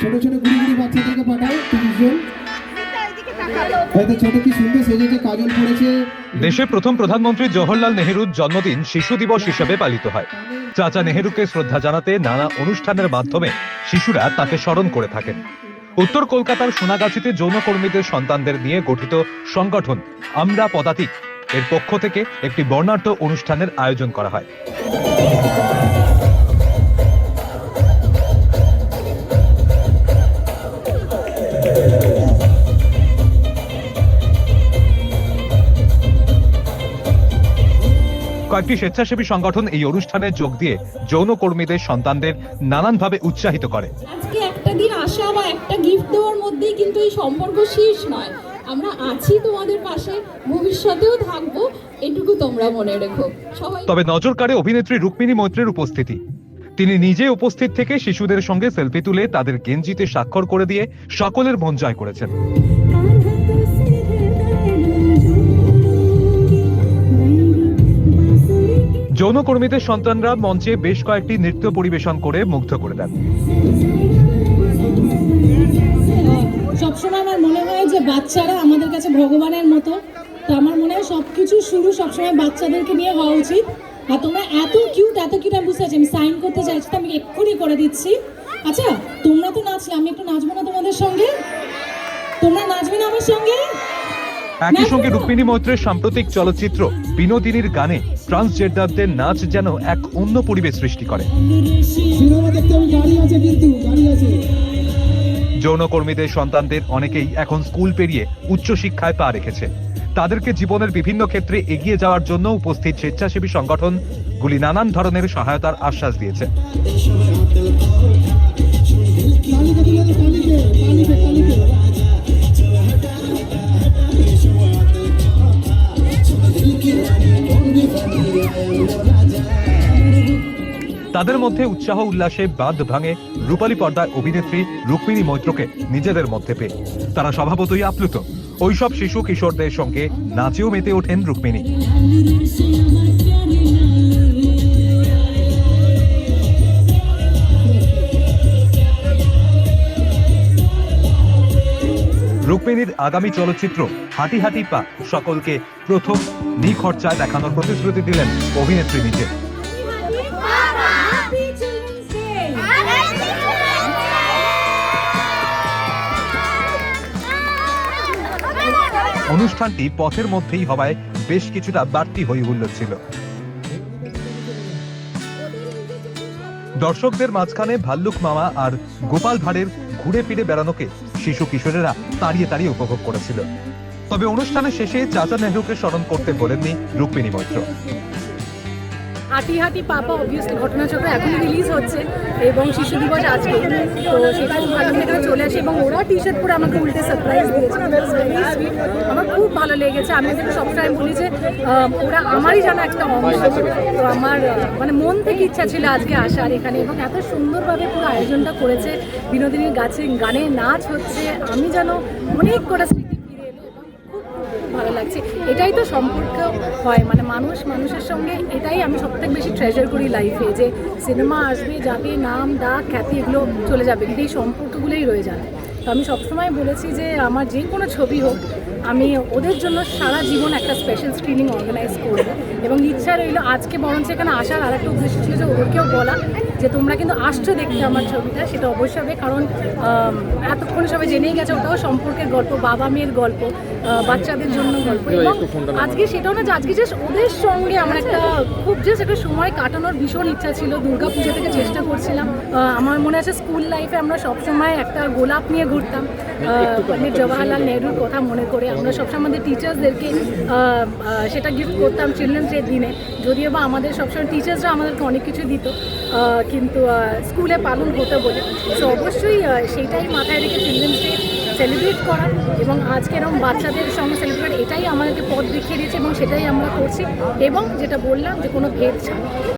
ছোট ছোট গুড়ি বাচ্চাদেরকে পাঠাও, তিরিশ দেশের প্রথম প্রধানমন্ত্রী জওহরলাল নেহেরুর জন্মদিন শিশু দিবস হিসেবে পালিত হয়। চাচা নেহেরুকে শ্রদ্ধা জানাতে নানা অনুষ্ঠানের মাধ্যমে শিশুরা তাকে স্মরণ করে থাকেন। উত্তর কলকাতার সোনাগাছিতে যৌনকর্মীদের সন্তানদের নিয়ে গঠিত সংগঠন আমরা পদাতিক এর পক্ষ থেকে একটি বর্ণাঢ্য অনুষ্ঠানের আয়োজন করা হয়। কয়েকটি স্বেচ্ছাসেবী সংগঠন এই অনুষ্ঠানে যোগ দিয়ে যৌনকর্মীদের সন্তানদের নানানভাবে উৎসাহিত করে। আজকে একটা দিন আসা বা একটা গিফট দেওয়ার মধ্যেই কিন্তু এই সম্পর্ক শেষ নয়। আমরা আছি তোমাদের পাশে ভবিষ্যতেও থাকব এটুকু তোমরা মনে রেখো। সবাই তবে নজর কাড়ে অভিনেত্রী রুক্মিণী মৈত্রের উপস্থিতি। তিনি নিজে উপস্থিত থেকে শিশুদের সঙ্গে সেলফি তুলে তাদের গেঞ্জিতে স্বাক্ষর করে দিয়ে সকলের মন জয় করেছেন। যৌনকর্মীদের সন্তানরা মঞ্চে বেশ কয়েকটি নৃত্য পরিবেশন করে মুগ্ধ করে দেন। সবসময় আমার মনে হয় যে বাচ্চারা আমাদের কাছে ভগবানের মতো তো আমার মনে হয় সব কিছু শুরু সবসময় বাচ্চাদেরকে নিয়ে হওয়া উচিত। আর তোমরা এত কিউট এত কিউট আমি বুঝতে পারছি আমি সাইন করতে চাইছি তো আমি এক্ষুনি করে দিচ্ছি। আচ্ছা তোমরা তো নাচলে আমি একটু নাচবো না তোমাদের সঙ্গে? তোমরা নাচবে না আমার সঙ্গে? একই সঙ্গে রুক্মিণী মৈত্রের সাম্প্রতিক চলচ্চিত্র বিনোদিনীর গানে ট্রান্সজেন্ডারদের নাচ যেন এক অন্য পরিবেশ সৃষ্টি করে। যৌনকর্মীদের সন্তানদের অনেকেই এখন স্কুল পেরিয়ে উচ্চশিক্ষায় পা রেখেছে। তাদেরকে জীবনের বিভিন্ন ক্ষেত্রে এগিয়ে যাওয়ার জন্য উপস্থিত স্বেচ্ছাসেবী সংগঠনগুলি নানান ধরনের সহায়তার আশ্বাস দিয়েছে। কালীকে তুলে তাদের মধ্যে উৎসাহ উল্লাসে বাঁধ ভাঙে রূপালী পর্দায় অভিনেত্রী রুক্মিণী মৈত্রকে নিজেদের মধ্যে পেয়ে। তারা স্বভাবতই আপ্লুত। ওইসব শিশু কিশোরদের সঙ্গে নাচেও মেতে ওঠেন রুক্মিণী। রুক্মিণীর আগামী চলচ্চিত্র হাঁটি হাঁটি পা সকলকে প্রথম নিখরচায় দেখানোর প্রতিশ্রুতি দিলেন অভিনেত্রী নিজে অনুষ্ঠানটি পথের মধ্যেই হওয়ায় বেশ কিছুটা বাড়তি হই হুল্লোড় ছিল। দর্শকদের মাঝখানে ভাল্লুক মামা আর গোপাল ভাঁড়ের ঘুরে ফিরে বেড়ানোকে শিশু কিশোরেরা তাড়িয়ে তাড়িয়ে উপভোগ করেছিল। তবে অনুষ্ঠানের শেষে চাচা নেহরুকে স্মরণ করতে বলেননি রুক্মিণী মৈত্র। হাঁটি হাঁটি পাপা অবভিয়াসলি ঘটনাচক্র এখনই রিলিজ হচ্ছে এবং শিশু দিবস আজকে। তো ভালো চলে আসে এবং ওরা টি শার্ট পরে আমাকে উল্টে সারপ্রাইজ দিয়েছে। খুব ভালো লেগেছে। আমি ওদেরকে সবসময় বলি যে ওরা আমারই যেন একটা অংশ। তো আমার মানে মন থেকে ইচ্ছা ছিল আজকে আসার এখানে এবং এত সুন্দরভাবে পুরো আয়োজনটা করেছে। বিনোদিনীর গাছে গানে নাচ হচ্ছে। আমি যেন অনেক কটা স্মৃতি ফিরে এলো খুব ভালো লাগছে। এটাই তো সম্পর্ক হয়। মানে মানুষ মানুষের সঙ্গে এটাই আমি সবথেকে বেশি ট্রেজার করি লাইফে যে সিনেমা আসবে, যাবে, নাম, ডাক, খ্যাতি, এগুলো চলে যাবে। কিন্তু এই সম্পর্কগুলোই রয়ে যাবে। তো আমি সবসময় বলেছি যে আমার যে কোনো ছবি হোক, আমি ওদের জন্য সারা জীবন একটা স্পেশাল স্ক্রিনিং অর্গানাইজ করব। এবং ইচ্ছা রইল আজকে বরঞ্চ এখানে আসার আর একটা উদ্দেশ্য ছিল যে ওদেরকেও বলা। যে তোমরা কিন্তু আসছো দেখতে আমার ছবিটা সেটা অবশ্যই হবে। কারণ এতক্ষণ সবাই জেনেই গেছে ওটাও সম্পর্কের গল্প বাবা মেয়ের গল্প বাচ্চাদের জন্য গল্প। এবং আজকে সেটাও না যে আজকে জাস্ট ওদের সঙ্গে আমার একটা খুব জাস্ট একটা সময় কাটানোর ভীষণ ইচ্ছা ছিল। দুর্গা পুজো থেকে চেষ্টা করছিলাম। আমার মনে আছে স্কুল লাইফে আমরা সবসময় একটা গোলাপ নিয়ে ঘুরতাম। পণ্ডিত জওয়াহরলাল নেহরুর কথা মনে করে আমরা সবসময় আমাদের টিচার্সদেরকে সেটা গিফট করতাম চিলড্রেন্স ডের দিনে। যদিও বা আমাদের সবসময় টিচার্সরা আমাদেরকে অনেক কিছু দিত। কিন্তু স্কুলে পালন হতে বলে। সো অবশ্যই সেইটাই মাথায় রেখে চিলড্রেন্স ডে সেলিব্রেট করা এবং আজকে এরকম বাচ্চাদের সঙ্গে সেলিব্রেট এটাই আমাদেরকে পথ দেখিয়ে দিয়েছে এবং সেটাই আমরা করছি। এবং যেটা বললাম যে কোনো ভেদ ছাড়া।